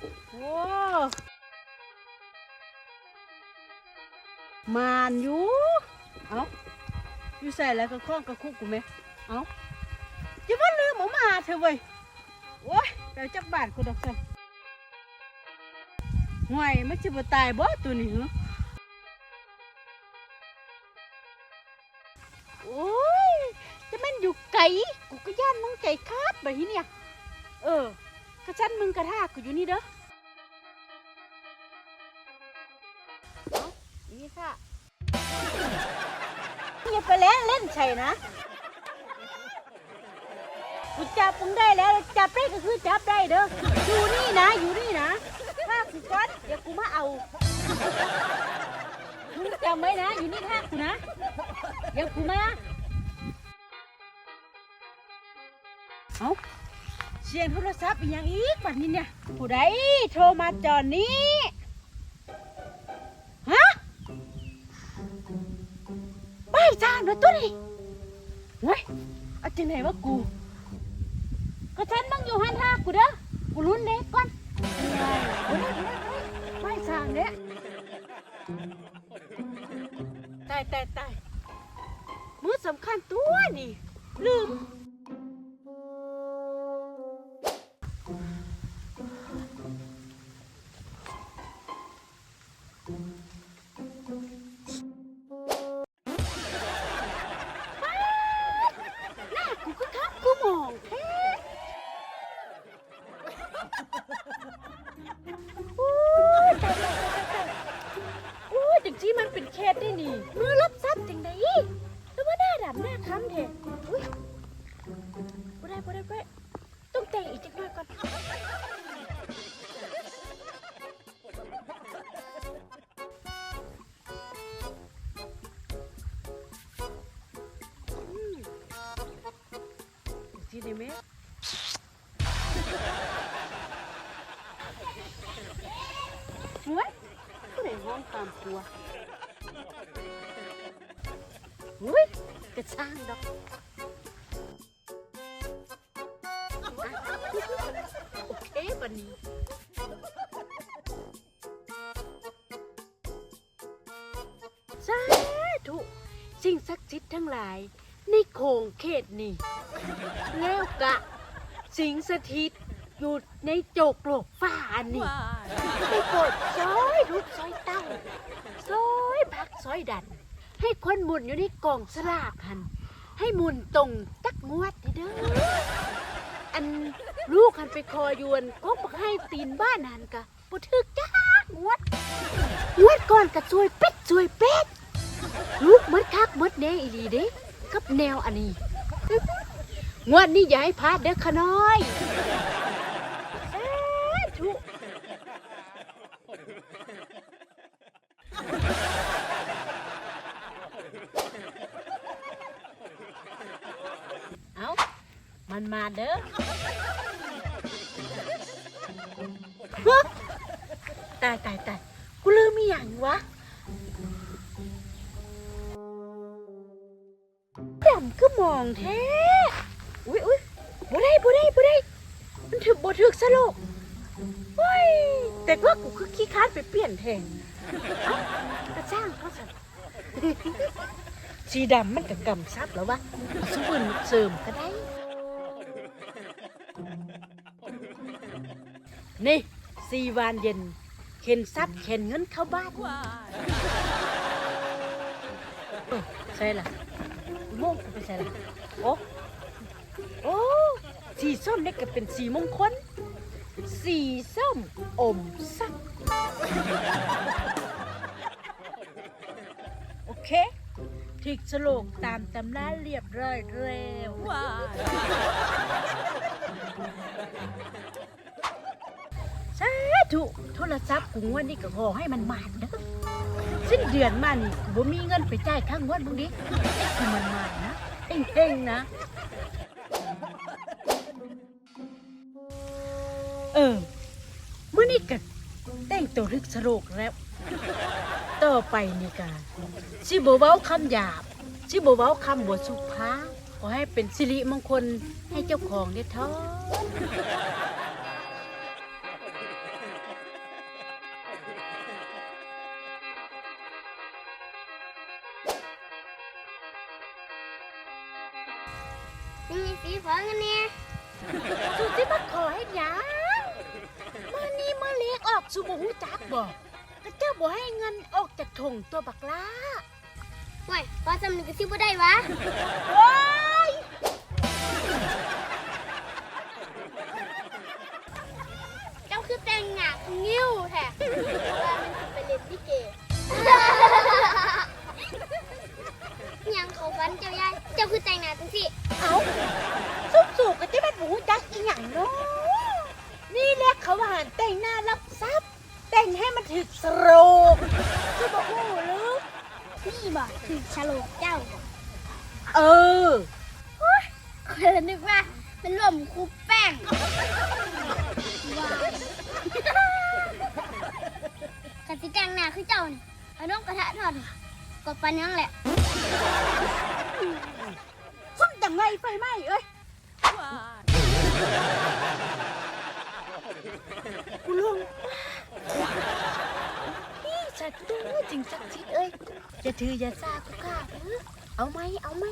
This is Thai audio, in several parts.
โอ้มานอยู่เอ้าอยู่ใส่แล้วก็คล้องกับคุกกูไหมเอ้าจะว่าลืมเอามาเถอะเว้ยโอ้ยเดี๋ยวจักบาทกูดอกสันห่วยมันจะบ่ตายบ่ตัวนี้เหรอโอ้ยจะแม่นอยู่ไกลกูก็ย่านมึงใจขาดแบบนี้เนี่ย เออ ระชั้นมึงกระทากกูอยู่นี่เด้อเอานี่ค่ะอย่าไปเล่นเล่นใช่นะ กูจับมึงได้แล้ว จับได้ก็คือจับได้เด้อ อยู่นี่นะ อยู่นี่นะถ้ากูก้อนเดี๋ยวกูมาเอามึงจำไว้นะ อยู่นี่ท่ากูนะ เดี๋ยวกูมา เอา เสียงโทรศัพท์อีกอย่างอีกบัดนี้เนี่ยผู้ใดโทรมาจอนนี้ฮะไปจางเด้อตัวนี้เฮ้ยเอาจังไหนวะกูก็ฉันมึงอยู่หันท่ากูเด้อกูลุ้นเด็กก่อนไม่สั่งเด้ตายตายตายมือสำคัญตัวนี่ลืม โอ้ยจังที่มันเป็นเคสได้นี่ มือรับซับจังไดแล้วว่าหน้าดำหน้าค้ำแท้อุ้ยบ่ได้บ่ได้บ่ได้ต้องแต่งอีกจักหน่อยก่อนอืมอีกทีได้ไหม วเฮ้ยกระช่างดอกโอเคบันนี้สาธุสิ่งศักดิ์สิทธิ์ทั้งหลายในโคงเขตนี่แล้วกะ สิงสถิต อยู่ในโจกโลกฟ้านี่ให้โปรดซอยทุกซอยเต้าซอยพักซอยดัน ให้คนหมุนอยู่ในกล่องสลากหัน ให้หมุนตรงจักงวดนี่เด้ออันลูกหันไปคอยวนก็บอกให้ตีนบ้านหันกะบ่ถึกจักงวดงวดก่อนกะซวยเป็ดซวยเป็ดลูกหมดคักหมดแน่อีหลีเด้กับแนวอันนี้งวดนี้อย่าให้พลาดเด้อขะน้อยสาธุ เอา มันมาเด้อฮะตายตายตายกูลืมมีอย่างวะดำก็มองแท้ อุ้ยอุ้ยบ่ได้บ่ได้บ่ได้ มันถึกบ่ถึกสลกเฮ้ยแต่ว่ากูคือขี้ค้านไปเปลี่ยนแทนเอ้ากระจ้างเขาสัสีดำมันก็กำซับแล้ววะสุวรรณเสริมก็ได้ นี่สีวานเย็น เข็นซับเข็นเงินเข้าบ้านใช่ล่ะโมงกูไปใช่ล่ะโอ้โอ้สีส้มนี่ก็เป็นสีมงคลสีส้มอมสักโอเคทิกสโลกตามตำราเรียบร้อยแล้ว สาธุโทรศัพท์กูงวดนี้ก็ขอให้มันมาดเด้อสิ้นเดือนมานี่กูบ่มีเงินไปจ่ายค่างวดมึงดิคือมันมาดนะเฮงๆนะ เออมื่อนี้ก็แต่งตัวรึกสโลกแล้ว ต่อไปนี่กาสิบ่เว้าคำหยาบสิบ่เว้าคำบ่สุภาพ ขอให้เป็นสิริมงคลให้เจ้าของได้ท้อมีสีฟ้ากันเนี่ยสุดที่มาขอให้หยังมื้อนี้มื้อเล็กออกสู่บ่ฮู้จักบ่ก็เจ้าบ่ให้เงินออกจากถุงตัวบักลา ว้ยปลาสำนึกก็ซิบ่ได้วะโอ้ยเจ้าคือแต่งหน้างิ้วแท้ นี่บ่คือฉลกเจ้าบ่เออเคยนึกว่าเป็นลมคูแป้งว้าวกติแต่งหน้าคือเจ้านี่เอาน้องกระทะทอดนี่ก็ปานยังแหละคนจังไงไฟไหม้เอ้ยกูลงนี่ สัตว์ตัวจริงสักชิดเอ้ยจะถืออย่าซากูกล้าเออเอาไหมเอาไหม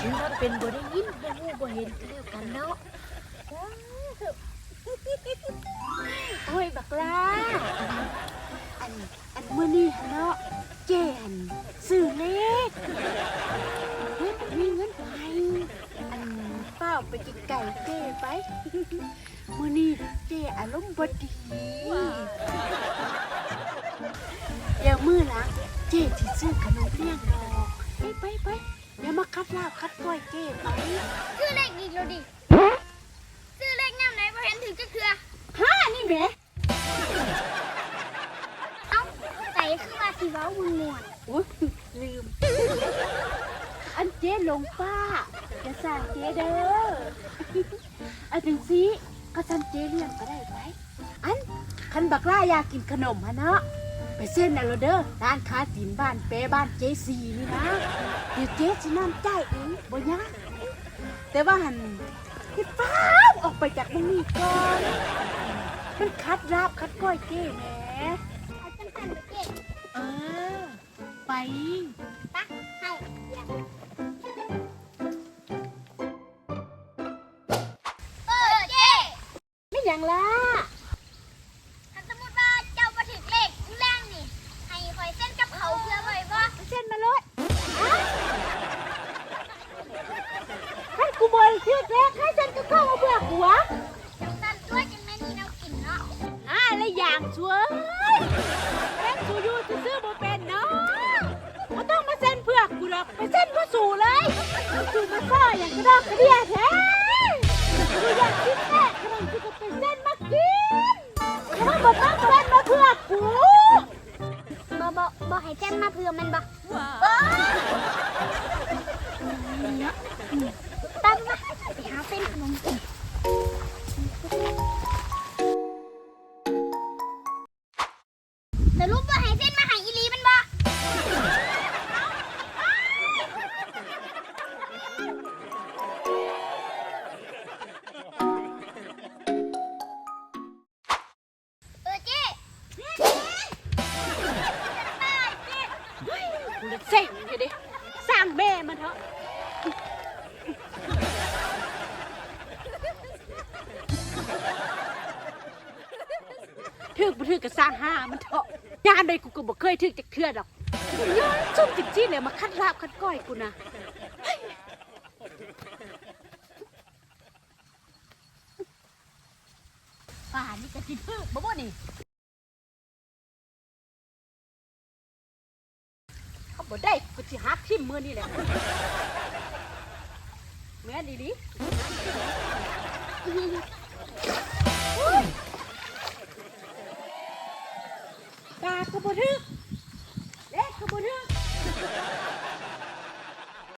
ถือว่าเป็นบ่ได้ยินบ่ฮู้บ่เห็นก็แล้วกันเนาะโอ้ยบักลาอันอันมื้อนี้เนาะเจนซื้อเลขเฮ้ยมีเงินไปอันเป้าไปกินไก่เจ้ไปมื่อนี้เจ้อารมณ์บดี เจ้ที่ซื้อขนมเลี้ยงดอกไปไปไปเดี๋ยวมาคัดลาบคัดก้อยเจ้ไปซื้อเลขอีกแล้วดิซื้อเลขย่ำไหนพอเห็นถึงจะเคือฮ่านี่แหมเอ้าใส่คือว่าสีว้าวมุนมวนอุ้ยลืม อันเจ้ลงป้าจะสั่งเจ้เด้ออันถึงสิก็สั่นเจ้เลี้ยงก็ได้ไหมอันคันบักล่าอยากกินขนมฮะเนาะ ไปเส้นน่ะโลเด้อร้านค้าตีนบ้านเป้บ้านเจซีนี่นะเดี๋ยวเจ๊สิน้ำใจายเองบ่ยากแต่ว่าหันพี่ป้าวออกไปจากตรงนี้ก่อนมันคัดราบคัดก้อยเจ้แหมเอาจังสันไปเก็บเออ ไป บริสุทธิ์แล้วให้ฉันก็เข้ามาเบื่อกูวะจังสันตัวจังไม่นี่เรากินเนาะอ่าและอย่างช่วยแม่งสูอยู่ซื้อบ่เป็นเนาะไม่ต้องมาเส้นเพื่อกูหรอกไปเส้นเพื่อสู่เลยสูมาซ่ออย่างกระดอกกระเดียแท้ ถึกบ่ถึกก็สร้างห้ามันเถอะยามใดกูก็บ่เคยถึกจักเทื่อดอกย้อนซุ่มจริงๆเลยมาคัดลาบคัดก้อยกูนะป่านนี่ก็สิถึกบ่บ่นี่เขาบ่ได้กูสิหักทิ่มมือนี่แหละแม่นดีๆ กากระบุทึกเด็กกระบุทึก